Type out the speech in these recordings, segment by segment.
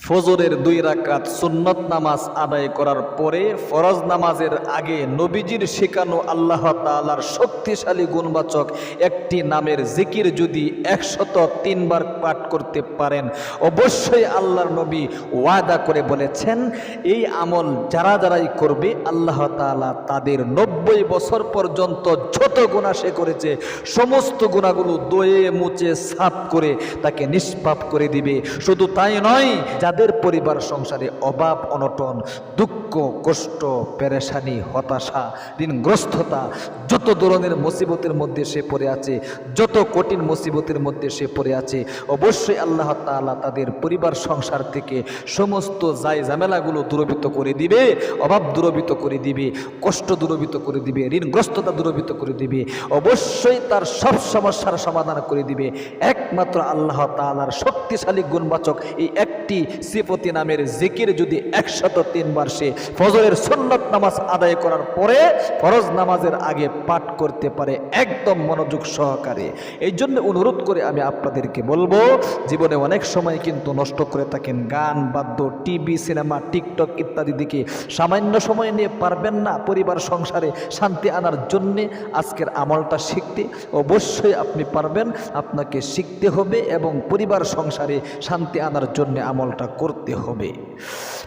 ফজরের দুই রাকাত সুন্নত নামাজ আদায় করার পরে ফরজ নামাজের আগে নবীজির শেখানো আল্লাহ তাআলার শক্তিশালী গুণবাচক একটি নামের জিকির যদি একশত তিনবার পাঠ করতে পারেন, অবশ্যই আল্লাহর নবী ওয়াদা করে বলেছেন, এই আমল যারা যারাই করবে, আল্লাহ তাআলা তাদের নব্বই বছর পর্যন্ত যত গুণা সে করেছে, সমস্ত গুণাগুলো দয়ে মুচে সাফ করে তাকে নিষ্পাপ করে দিবে। শুধু তাই নয় যাদের পরিবার সংসারে অভাব অনটন দুঃখ কষ্ট, পেরেশানি, হতাশা, ঋণগ্রস্ততা, যত ধরনের মুসিবতের মধ্যে সে পড়ে আছে, যত কঠিন মুসিবতের মধ্যে সে পড়ে আছে, অবশ্যই আল্লাহ তাআলা তাদের পরিবার, সংসার থেকে সমস্ত জায় ঝামেলাগুলো দূরবিত করে দিবে, অভাব দূরবিত করে দিবে, কষ্ট দূরবিত করে দিবে, ঋণগ্রস্ততা দূরবিত করে দিবে, অবশ্যই তার সব সমস্যার সমাধান করে দিবে। একমাত্র আল্লাহ তাআলার শক্তিশালী গুণবাচক এই একটি সিফতি নামের জিকির যদি একশত তিনবার সে ফজরের সুন্নত নামাজ আদায় করার পরে ফরজ নামাজের আগে পাঠ করতে পারে একদম মনোযোগ সহকারে। এই জন্য অনুরোধ করে আমি আপনাদেরকে বলব, জীবনে অনেক সময় কিন্তু নষ্ট করে থাকেন গান, বাদ্য, টিভি, সিনেমা, টিকটক ইত্যাদি দিকে সামান্য সময় নিয়ে পারবেন না পরিবার, সংসারে শান্তি আনার জন্যে আজকের আমলটা শিখতে। অবশ্যই আপনি পারবেন, আপনাকে শিখতে হবে এবং পরিবার, সংসারে শান্তি আনার জন্য আমলটা করতে হবে।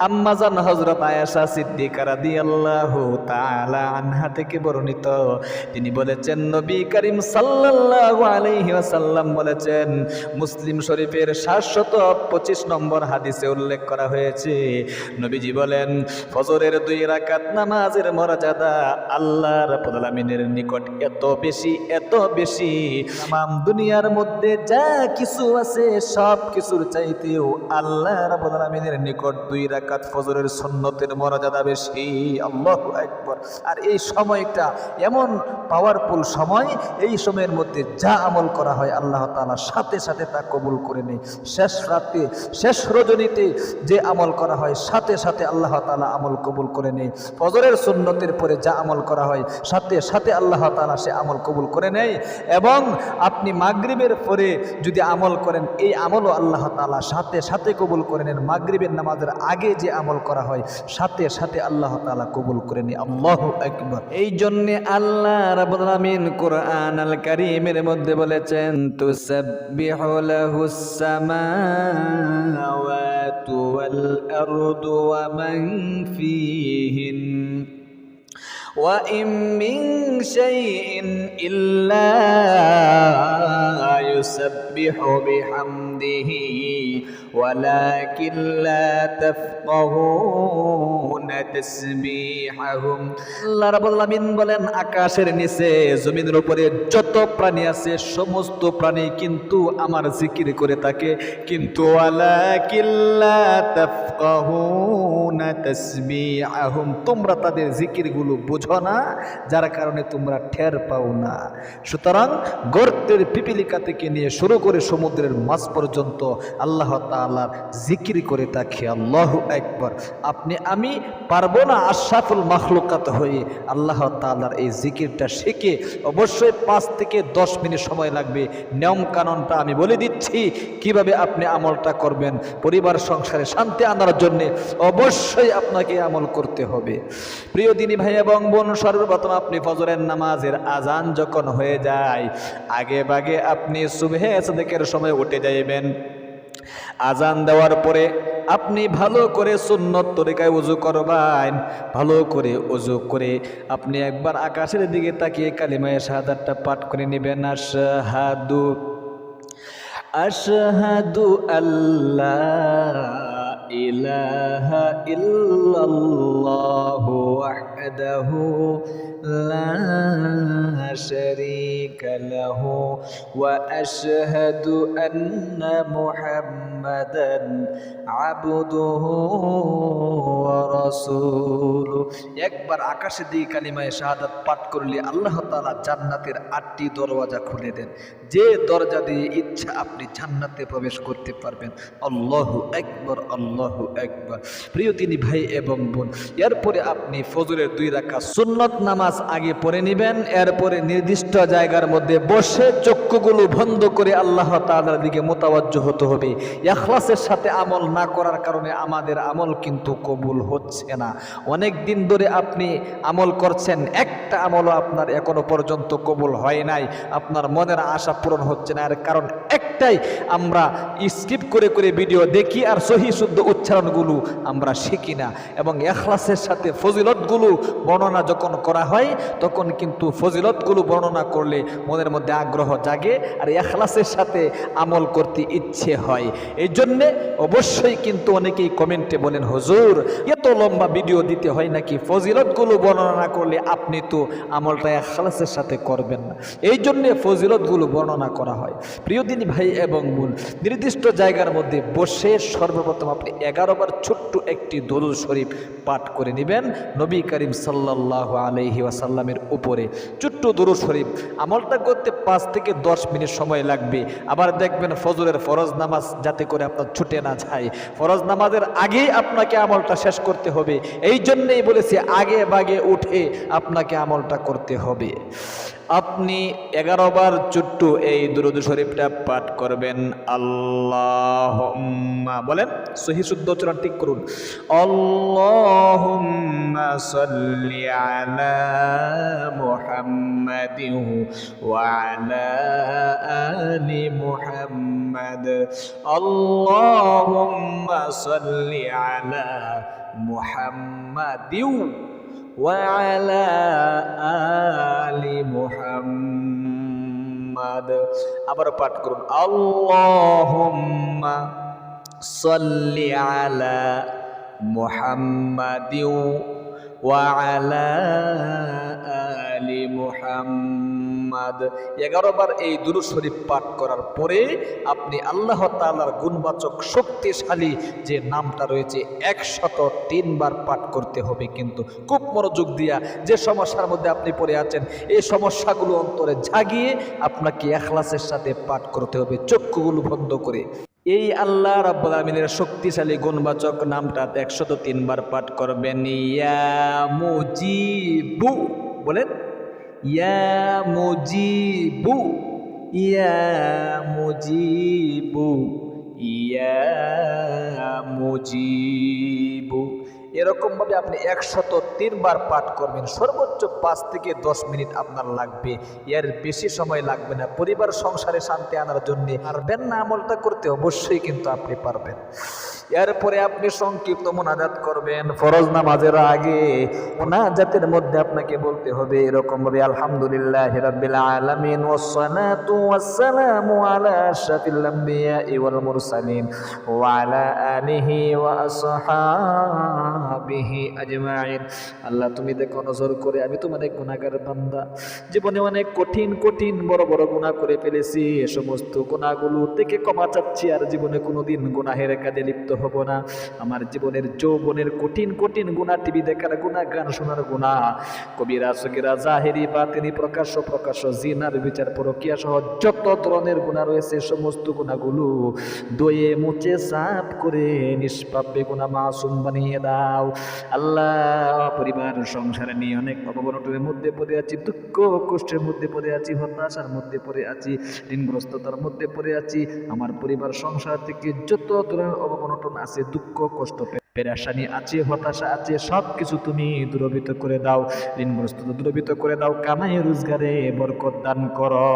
আম্মাজান হজরত আয়াসা সিদ্দিকা রাদিয়াল্লাহু তাআলা আনহা থেকে বর্ণিত। তিনি বলেছেন, নবী করিম সাল্লাল্লাহু আলাইহি ওয়াসাল্লাম বলেছেন, মুসলিম শরীফের 725 নম্বর হাদিসে উল্লেখ করা হয়েছে। নবীজি বলেন, ফজরের দুই রাকাত নামাজের মর্যাদা আল্লাহ রাব্বুল আলামিনের নিকট এত বেশি এত বেশি। তাম দুনিয়ার মধ্যে যা কিছু আছে সব কিছুর চাইতেও আল্লাহ রাব্বুল আলামিনের নিকট দুই রাকাত ফজরের সুন্নতের মর্যাদা বেশি। আল্লাহু আকবার। আর এই সময়টা এমন পাওয়ারফুল সময়, এই সময়ের মধ্যে যা আমল করা হয় আল্লাহ তাআলা সাথে সাথে তা কবুল করে নেয়। শেষ রাতে, শেষ রজনীতে যে আমল করা হয়, সাথে সাথে আল্লাহ তাআলা আমল কবুল করে নেয়। ফজরের সুন্নতের পরে যা আমল করা হয়, সাথে সাথে আল্লাহ তাআলা সে আমল কবুল করে নেয়। এবং আপনি মাগরিবের পরে যদি আমল করেন, এই আমলও আল্লাহ তাআলা সাথে সাথে কবুল করে নেন। মাগরিবের নামাজের আগে যে আমল করা হয়, সাথে সাথে আল্লাহ তালা কবুল করে নি আল্লাহ একবার এই জন্যে আল্লাহ রাব্বুল আলামিন কোরআন আল কারিমের মধ্যে বলেছেন তু লাহুস তু আরদু ওয়া মান ফীহিন। وإن من شيء إلا يسبح بحمده ولكن لا تفقهون تسبيحهم আল্লাহ রাব্বুল আলামিন বলেন আকাশের নিচে জমিনের উপরে যত প্রাণী আছে সমস্ত প্রাণী কিন্তু আমার জিকির করে থাকে কিন্তু ওয়ালাকিন লা তাফকাহুনা তাসবিহাহুম তোমরা তাদের জিকিরগুলো বুঝো না, যার কারণে তোমরা ঠের পাও না। সুতরাং গর্তের পিপিলিকা থেকে নিয়ে শুরু করে সমুদ্রের মাছ পর্যন্ত আল্লাহ তাআলার জিকির করে থাকে। আল্লাহ একবার আপনি, আমি পারব না আশাফুল মাখলুকাত হয়ে আল্লাহ তালার এই জিকিরটা শিখে অবশ্যই পাঁচ থেকে দশ মিনিট সময় লাগবে। নিয়ম কানুনটা আমি বলে দিচ্ছি, কীভাবে আপনি আমলটা করবেন, পরিবার, সংসারে শান্তি আনার জন্যে অবশ্যই আপনাকে আমল করতে হবে। প্রিয় দিনী ভাই এবং বোন সর্বপ্রথম আপনি ফজরের নামাজের আজান যখন হয়ে যায়, আগে বাগে আপনি সুবহে সাদেকের সময় উঠে যাইবেন। আজান দেওয়ার পরে আপনি ভালো করে সুন্নত তরিকায় উজু করবেন, ভালো করে উজু করে আপনি একবার আকাশের দিকে তাকিয়ে কালিমায় শাহাদাতটা পাঠ করে নেবেন, আশহাদু আশহাদু আল্লাহ ইলাহা ইল্লাল্লাহু। ওয়াহদাহু লা শারীকা লাহু ওয়া আশহাদু আন্না আবদুহু ওয়া রাসূলুহু একবার আকাশের দিকে কালিমায়ে শাহাদাত পাঠ করলে আল্লাহ তাআলা জান্নাতের আটটি দরওয়াজা খুলে দেন। যে দরজা দিয়ে ইচ্ছা আপনি জান্নাতে প্রবেশ করতে পারবেন। আল্লাহু আকবার আল্লাহু আকবার। প্রিয় তিনি ভাই এবং বোন, এরপরে আপনি ফজরের দুই রাখা সুন্নত নামাজ আগে পড়ে নিবেন। এরপরে নির্দিষ্ট জায়গার মধ্যে বসে চক্ষুগুলো বন্ধ করে আল্লাহ তাআলার দিকে মোতাবজ্জ হতে হবে। এখলাসের সাথে আমল না করার কারণে আমাদের আমল কিন্তু কবুল হচ্ছে না। অনেক দিন ধরে আপনি আমল করছেন, একটা আমলও আপনার এখনও পর্যন্ত কবুল হয় নাই। আপনার মনের আশা পূরণ হচ্ছে না। এর কারণ একটাই, আমরা স্কিপ করে করে ভিডিও দেখি আর সহি শুদ্ধ উচ্চারণগুলো আমরা শিখি না। এবং এখলাসের সাথে ফজিলতগুলো বর্ণনা যখন করা হয়, তখন কিন্তু ফজিলতগুলো বর্ণনা করলে মনের মধ্যে আগ্রহ জাগে আর এখলাসের সাথে আমল করতে ইচ্ছে হয়। এই জন্যে অবশ্যই কিন্তু অনেকেই কমেন্টে বলেন, হুজুর, এত লম্বা ভিডিও দিতে হয় নাকি? ফজিলতগুলো বর্ণনা করলে আপনি তো আমলটা এখলাসের সাথে করবেন না। এই জন্যে ফজিলতগুলো বর্ণনা করা হয়। প্রিয়দিনী ভাই এবং বোন, নির্দিষ্ট জায়গার মধ্যে বসে সর্বপ্রথম আপনি এগারো বার ছোট্ট একটি দরুদ শরীফ পাঠ করে নেবেন। নবী করিম সাল্লাহ আলহি ওয়াসাল্লামের উপরে ছোট্ট দরুদ শরীফ। আমলটা করতে পাঁচ থেকে দশ মিনিট সময় লাগবে। আবার দেখবেন ফজরের ফরজ নামাজ যাতে করে আপনার ছুটে না যায় ফরজ নামাজের আগেই আপনাকে আমলটা শেষ করতে হবে। এই জন্যেই বলেছি, আগে বাগে উঠে আপনাকে আমলটা করতে হবে। আপনি এগারো বার ছোট্ট এই দুরুদ শরীফটা পাঠ করবেন। আল্লাহ বলেন, সহি শুদ্ধ উচ্চারণ ঠিক করুন। আল্লাহুম্মা সাল্লি আল্লাহুম্মা সাল্লি আলা মুহাম্মাদিন وعلى آل محمد আবার পাঠ করুন আল্লাহুম্মা সাল্লি আলা মুহাম্মাদিন ওয়া আলা আলি মুহাম্মাদ এগারো বার এই দুরূদ শরীফ পাঠ করার পরে আপনি আল্লাহ তাআলার গুণবাচক, শক্তিশালী যে নামটা রয়েছে, একশত তিনবার পাঠ করতে হবে। কিন্তু খুব মনোযোগ দিয়া যে সমস্যার মধ্যে আপনি পড়ে আছেন, এই সমস্যাগুলো অন্তরে জাগিয়ে আপনাকে এখলাসের সাথে পাঠ করতে হবে, চক্ষুগুলো বন্ধ করে। এই আল্লাহ রাব্বুল আমিনের শক্তিশালী, গুণবাচক নামটা একশত তিনবার পাঠ করবেন। ইয়া মুজিবু, বলেন। ইয়া মুজিবু ইয়া মুজিবু ইয়া মুজিবু এরকমভাবে আপনি একশত তিনবার পাঠ করবেন, সর্বোচ্চ পাঁচ থেকে দশ মিনিট আপনার লাগবে। এর বেশি সময় লাগবে না, পরিবার, সংসারে শান্তি আনার জন্য। পারবেন না আমলটা করতে, অবশ্যই কিন্তু আপনি পারবেন। এরপরে আপনি সংক্ষিপ্ত মোনাজাত করবেন। ফরজ নামাজের আগে মোনাজাতের মধ্যে আপনাকে বলতে হবে এরকম ভাবে, আলহামদুলিল্লাহ রাব্বিল আলামিন ওয়াসসালাতু ওয়াসসালামু আলা আশরাফিল আম্বিয়া ওয়াল মুরসালিন ওয়া আলা আলিহি ওয়া আসহাবিহি আজমাইন। আল্লাহ, তুমি দেখো নজর করে, আমি তোমার এক গুনাহগার বান্দা। জীবনে অনেক কঠিন কঠিন, বড় বড় গুনাহ করে ফেলেছি। এ সমস্ত গুনাহগুলো থেকে ক্ষমা চাচ্ছি, আর জীবনে কোনোদিন গুনাহের কাজে লিপ্ত হব না। আমার জীবনের যৌবনের কঠিন কঠিন গুণা টিভি দেখার গুণা, গান শোনার গুণা। কবিরা সকিরা জাহেরি, বাতিনি প্রকাশ্য প্রকাশ্য জিনার বিচার পরকিয়া সহ যত ধরনের গুণা রয়েছে, সমস্ত গুণাগুলো দয়ে মুচে সাফ করে নিষ্পাপে গুণা মাসুম বানিয়ে দাও। আল্লাহ, পরিবার, সংসার নিয়ে অনেক অবনটনের মধ্যে পড়ে আছি, দুঃখ, কষ্টের মধ্যে পড়ে আছি, হতাশার মধ্যে পড়ে আছি, ঋণগ্রস্ততার মধ্যে পড়ে আছি। আমার পরিবার, সংসার থেকে যত ধরনের অবনটন আছে দুঃখ কষ্ট পেরেশানি আছে, হতাশা আছে সব কিছু তুমি দূরবিত করে দাও ঋণগ্রস্ত দূরবিত করে দাও, কামাই, রোজগারে বরকত দান করো।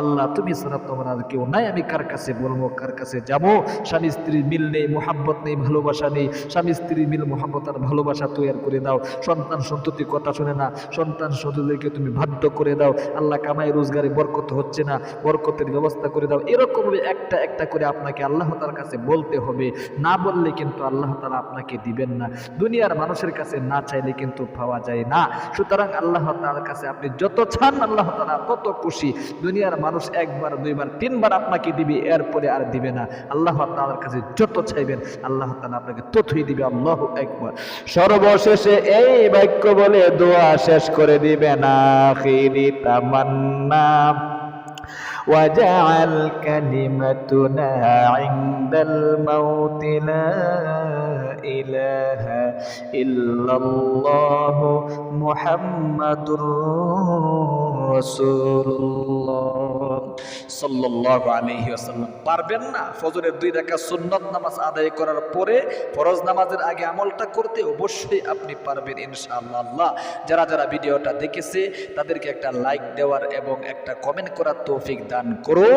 আল্লাহ, তুমি ছাড়া তোমার আর কেউ নাই, আমি কার কাছে বলব, কার কাছে যাব? স্বামী স্ত্রীর মিল নেই, মোহাব্বত নেই, ভালোবাসা নেই। স্বামী স্ত্রীর মিল, মোহাব্বত আর ভালোবাসা তৈরি করে দাও। সন্তান সন্ততি কথা শুনে না, সন্তান সন্ততিদেরকে তুমি বাধ্য করে দাও। আল্লাহ, কামাই, রোজগারে বরকত হচ্ছে না, বরকতের ব্যবস্থা করে দাও। এরকমভাবে একটা একটা করে আপনাকে আল্লাহ তার কাছে বলতে হবে। না বললে কিন্তু আল্লাহ তালা আপনাকে দিবেন না। দুনিয়ার মানুষের কাছে না চাইলে কিন্তু পাওয়া যায় না। সুতরাং আল্লাহ তালার কাছে আপনি যত চান, আল্লাহ তালা তত খুশি। দুনিয়ার মানুষ একবার, দুইবার, তিনবার আপনাকে দিবে, এরপরে আর দিবে না। আল্লাহ তালার কাছে যত চাইবেন, আল্লাহ তালা আপনাকে ততই দিবে। আল্লাহ একবার সর্বশেষে এই বাক্য বলে দোয়া শেষ করে দিবেন। আখিরি তামান্না। وجعل كلمتنا عند الموت لا ইলাহা ইল্লাল্লাহ মুহাম্মাদুর রাসূলুল্লাহ সাল্লাল্লাহু আলাইহি ওয়াসাল্লাম পারবেন না ফজরের দুই রাকাত সুন্নত নামাজ আদায় করার পরে ফরজ নামাজের আগে আমলটা করতে অবশ্যই আপনি পারবেন ইনশাআল্লাহ আল্লাহ যারা যারা ভিডিওটা দেখেছে তাদেরকে একটা লাইক দেওয়ার এবং একটা কমেন্ট করার তৌফিক দান করো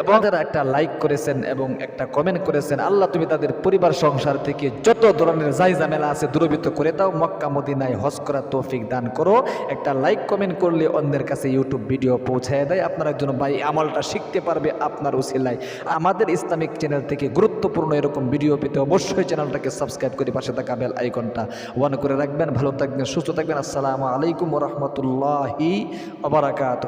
এবং যারা একটা লাইক করেছেন এবং একটা কমেন্ট করেছেন, আল্লাহ, তুমি তাদের পরিবার, সংসার থেকে যত ধরনের যাই ঝামেলা আছে দূরবীত করে দাও, মক্কা, মদিনায় হজ করার তৌফিক দান করো। একটা লাইক কমেন্ট করলে অন্যের কাছে ইউটিউব ভিডিও পৌঁছায় দেয়। আপনার একজন ভাই আমলটা শিখতে পারবে আপনার উসিলায়। আমাদের ইসলামিক চ্যানেল থেকে গুরুত্বপূর্ণ এরকম ভিডিও পেতে অবশ্যই চ্যানেলটাকে সাবস্ক্রাইব করে পাশে থাকা বেল আইকনটা ওয়ান করে রাখবেন। ভালো থাকবেন, সুস্থ থাকবেন। আসসালামু আলাইকুম রহমতুল্লাহি আবরাকাত